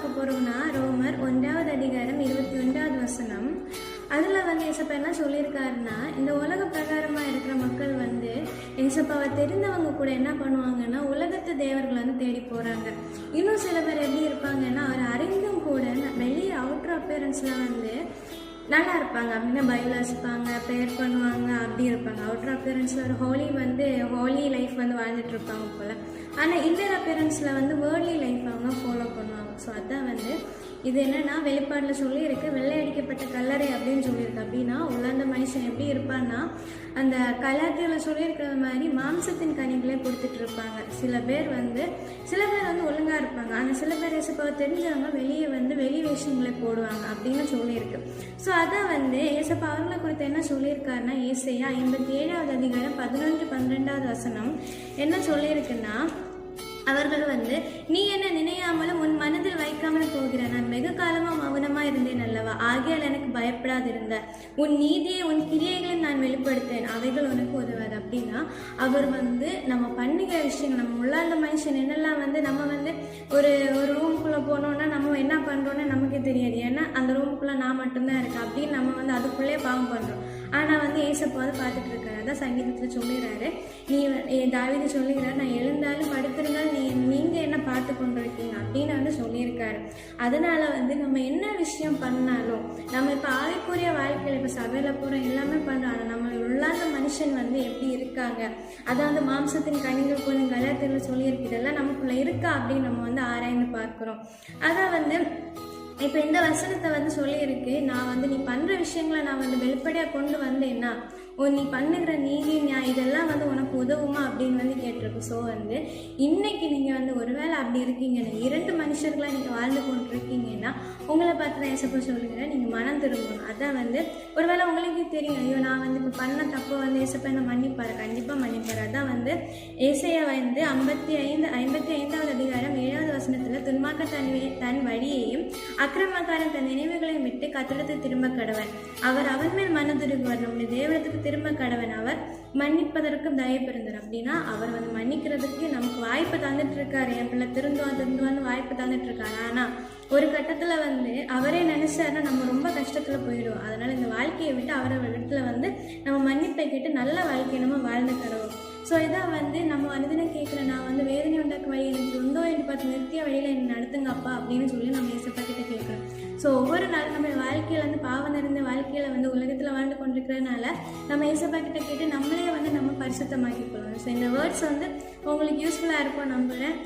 பார்க்க போகிறோம்னா ரோமர் ஒன்றாவது அதிகாரம் இருபத்தி ஒன்றாவது வசனம். அதில் வந்து ஏசப்பா என்ன சொல்லியிருக்காருன்னா இந்த உலக பிரகாரமாக இருக்கிற மக்கள் வந்து ஏசப்பாவை தெரிந்தவங்க கூட என்ன பண்ணுவாங்கன்னா உலகத்து தேவர்களை வந்து தேடி போகிறாங்க இன்னும் சில பேர் எப்படி இருப்பாங்கன்னா அவர் அறிந்தும் கூட வெளியே அவுட்டர் அப்பியரன்ஸில் வந்து நல்லா இருப்பாங்க. அப்படின்னா பைபிள் வச்சுப்பாங்க ப்ரேயர் பண்ணுவாங்க அப்படி இருப்பாங்க. அவுட்டர் அப்பியரன்ஸில் ஒரு ஹோலி வந்து ஹோலி லைஃப் வந்து வாழ்ந்துட்டு இருப்பாங்க போல். ஆனால் இன்னர் அப்பியரன்ஸில் வந்து வேர்ல்டி லைஃப் அவங்க ஃபாலோ பண்ணுவாங்க. ஸோ அதான் வந்து இது என்னென்னா வெளிப்பாடில் சொல்லியிருக்கு வெள்ளை அடிக்கப்பட்ட கல்லறை அப்படின்னு சொல்லியிருக்கு. அப்படின்னா உலர்ந்த மனுஷன் எப்படி இருப்பான்னா அந்த கலாத்தியில் சொல்லியிருக்கிற மாதிரி மாம்சத்தின் கனிகளே கொடுத்துட்டு இருப்பாங்க. சில பேர் வந்து சில பேர் வந்து ஒழுங்காக இருப்பாங்க. சில பேர் ஏசப்பாவை தெரிஞ்சவங்க வெளியே வந்து வெளி வேஷங்களை போடுவாங்க அப்படின்னு சொல்லியிருக்கு. ஸோ அதான் வந்து ஏசப்பா அவர்களை குறித்து என்ன சொல்லியிருக்காருன்னா ஏசையா ஐம்பத்தி ஏழாவது அதிகாரம் பதினொன்று பன்னிரெண்டாவது வசனம் என்ன சொல்லியிருக்குன்னா அவர்கள் வந்து நீ என்ன நினையாமலும் உன் மனதில் வைக்காமல் போகிற நான் வெகு காலமா மௌனமா இருந்தேன் அல்லவா? ஆகியால் எனக்கு பயப்படாதிருந்த உன் நீதியை உன் கிரியைகள் நான் வெளிப்படுத்தேன் அவைகள் உனக்கு உதவாது அப்படின்னா அவர் வந்து நம்ம பண்ணுகிற விஷயங்கள் நம்ம உள்ளார்ந்த மனுஷன் என்னெல்லாம் வந்து நம்ம வந்து ஒரு ஒரு ரூமுக்குள்ளே போனோம்னா நம்ம என்ன பண்ணுறோன்னு நமக்கே தெரியாது. ஏன்னா அந்த ரூமுக்குள்ளே நான் மட்டும்தான் இருக்கேன் அப்படின்னு நம்ம வந்து அதுக்குள்ளே பாவம் பண்ணுறோம் ஆனால் வந்து ஏசப்பா வந்து பார்த்துட்டு இருக்காரு. அதான் சங்கீதத்தில் சொல்லிடுறாரு நீ என் தாவித சொல்லிக்கிறார் நான் எழுந்தாலும் படுத்திருந்தாலும் நீ நீங்கள் என்ன பார்த்து கொண்டிருக்கீங்க அப்படின்னு வந்து சொல்லியிருக்காரு. அதனால வந்து நம்ம என்ன விஷயம் பண்ணாலும் நம்ம இப்போ ஆவிக்குரிய வாழ்க்கையில் இப்போ சபையில் போகிறோம் எல்லாமே பண்ணுறோம் ஆனால் நம்ம உள்ளார்ந்த மனுஷன் வந்து எப்படி இருக்காங்க? அதாவது மாம்சத்தின் கனிகள் போன கலாத்தில் சொல்லியிருக்கு இதெல்லாம் நமக்குள்ளே இருக்கா அப்படின்னு நம்ம வந்து ஆராய்ந்து பார்க்குறோம். அதான் வந்து இப்போ இந்த வசனத்தை வந்து சொல்லியிருக்கு நான் வந்து நீ பண்ணுற விஷயங்களை நான் வந்து வெளிப்படையாக கொண்டு வந்தேன்னா ஓ நீ பண்ணுகிற நீதி நியா இதெல்லாம் வந்து உனக்கு உதவுமா அப்படின்னு வந்து கேட்டிருக்கு. ஸோ வந்து இன்னைக்கு நீங்கள் வந்து ஒருவேளை அப்படி இருக்கீங்கன்னா இரண்டு மனுஷர்களாக நீங்கள் வாழ்ந்து கொண்டு இருக்கீங்கன்னா உங்களை பார்த்து தான் எசப்போ சொல்லுகிறேன் நீங்கள் மனம் திரும்பணும். அதான் வந்து ஒருவேளை உங்களுக்கு தெரியும் ஐயோ நான் வந்து இப்போ பண்ண தப்பை வந்து ஏசப்பா என்ன மன்னிப்பாரு? கண்டிப்பாக மன்னிப்பாரு. அதான் வந்து ஏசையா வந்து ஐம்பத்தி ஐந்து ஐம்பத்தி ஐந்தாவது அதிகாரம் ஏழாவது வசனத்தை துன்மாக்க தன் தன் வழியையும் அக்கிரமக்காரன் தன் நினைவுகளையும் விட்டு கத்திரத்து திரும்ப கடவன். அவர் அவன் மேல் மனதுருகுவார் நம்முடைய தேவனத்துக்கு திரும்ப கடவன் அவர். மன்னிப்பதற்கும் தயவு பெருந்தார் அப்படின்னா அவர் வந்து மன்னிக்கிறதுக்கு நமக்கு வாய்ப்பு தந்துட்டு இருக்காரு என் பிள்ளை திருந்துவா திருந்துவான்னு வாய்ப்பு தந்துட்டு இருக்காரு ஆனால் ஒரு கட்டத்தில் வந்து அவரே நினைச்சாருன்னா நம்ம ரொம்ப கஷ்டத்தில் போயிடுவோம். அதனால இந்த வாழ்க்கையை விட்டு அவரோட இடத்துல வந்து நம்ம மன்னிப்பை கேட்டு நல்ல வாழ்க்கையை நம்ம வாழ்ந்து தருவோம் ஸோ இதான் வந்து நம்ம அனுதினம் கேட்குற நான் வந்து வேதனை உண்டாக்க வழி பார்த்து நிறுத்திய வழியில் என்னை நடத்துங்கப்பா அப்படின்னு சொல்லி நம்ம இயேசப்பா கிட்ட கேட்குறோம். ஸோ ஒவ்வொரு நாளும் நம்ம வாழ்க்கையில் வந்து பாவம் நிறைந்த வாழ்க்கையில் வந்து உலகத்தில் வாழ்ந்து கொண்டிருக்கிறதுனால நம்ம இயேசப்பா கிட்ட கேட்டு நம்மளே வந்து நம்ம பரிசுத்தமாக்கி கொள்ளணும் ஸோ இந்த வேர்ட்ஸ் வந்து உங்களுக்கு யூஸ்ஃபுல்லாக இருக்கும் நம்புகிறேன்